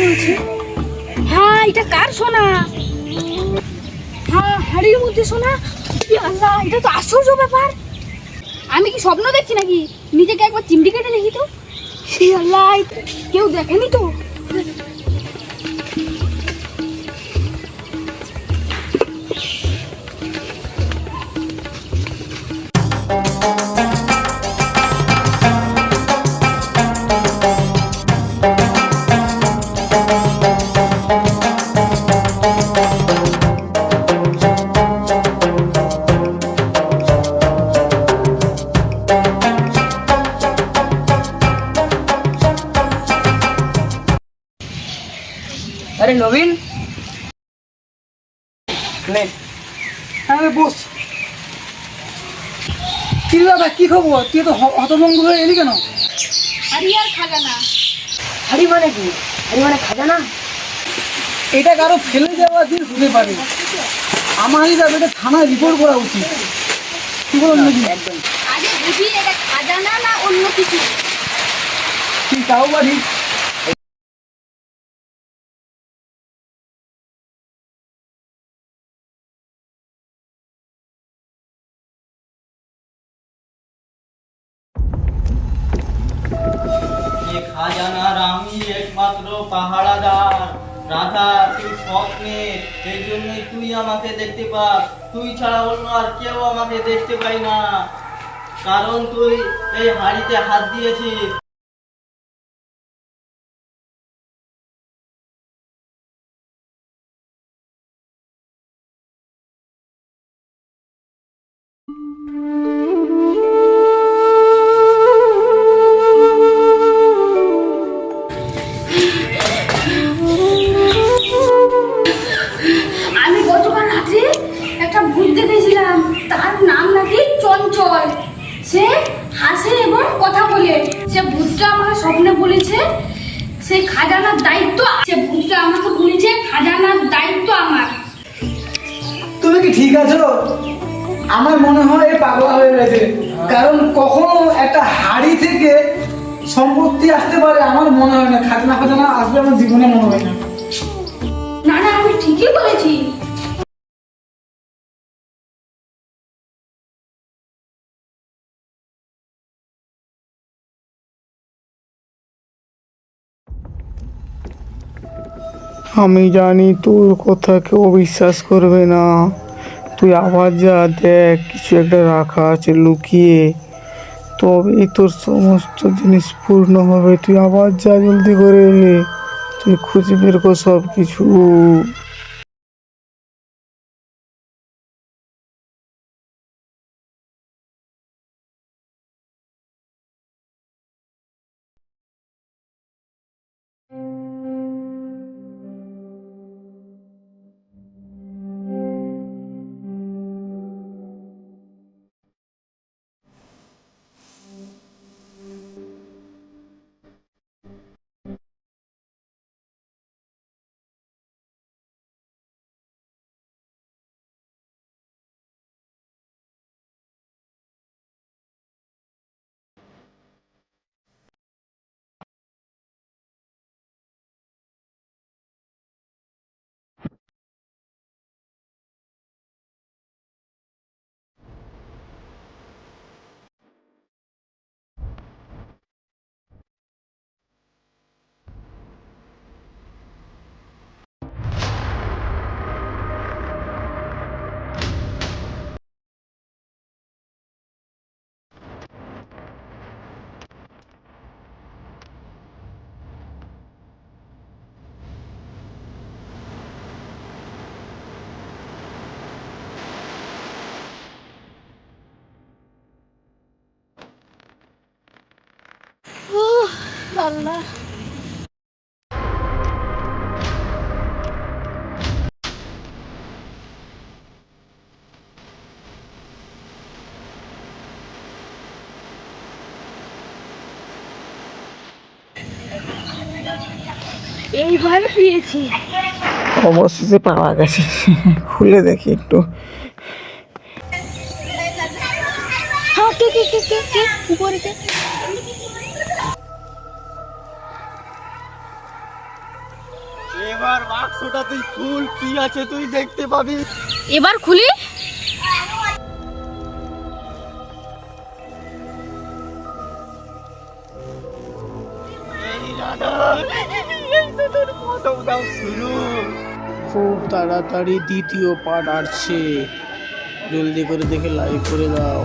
বলছে হ্যাঁ এটা কার সোনা? হ্যাঁ হাড়ির মধ্যে সোনা? আল্লাহ, এটা তো আশ্চর্য ব্যাপার। আমি কি স্বপ্ন দেখছি নাকি? নিজেকে একবার চিমটি কেটে দেখি তো। সে আল্লাহ, কেউ দেখেনি তো? আরে নবীন। নে। হ্যাঁ বস। কি দাদা কি খবর? তুই তো হ- হয়ে এলি কেন? আরে আর খাজানা। হাড়ি মানে কি? হাড়ি মানে খাজানা? এটা কারও ফেলে দেওয়া জিনিস হতে পারে আমার হিসাবে এটা থানায় রিপোর্ট করা উচিত। কি বলুন নাকি একদম। আগে বুঝি এটা খাজানা না অন্য কিছু? কি তাও খাজানার আমি একমাত্র পাহারাদার। রাধা, তুই স্বপ্নে, এই জন্যই তুই আমাকে দেখতে পাস। তুই ছাড়া অন্য আর কেউ আমাকে দেখতে পাই না। কারণ তুই এই হাড়িতে হাত দিয়েছিস। সে হাসে এবং কথা বলে। সে ভূতটা আমাকে স্বপ্নে বলেছে সেই খাজানার দায়িত্ব সে ভূতটা আমাকে বলেছে খাজানার দায়িত্ব আমার। তুমি কি ঠিক আছো? আমার মনে হয় এ পাগলা হয়ে গেছে। কারণ কখনো একটা হাড়ি থেকে সম্পত্তি আসতে পারে আমার মনে হয় না। খাজনা খাজনা আসবে আমার জীবনে মনে হয় না। না না আমি ঠিকই বলেছি। আমি জানি তোর কথা কেউ বিশ্বাস করবে না। তুই আবার যা দেখ, কিছু একটা রাখা আছে লুকিয়ে। তবেই তোর সমস্ত জিনিস পূর্ণ হবে। তুই আবার যা জলদি করে তুই খুঁজে বের কর সব কিছু আল্লাহ এইবার পেয়েছি। অবশেষে পাওয়া গেছে। খুলে দেখি একটু। হ্যাঁ কে কে কে কে কে উপরে কে? এবার বাক্সটা তুই খুল কি আছে তুই দেখতে পাবি। এবার খুলি। খুব তাড়াতাড়ি দ্বিতীয় পার্ট আসছে। জলদি করে দেখে লাইক করে দাও।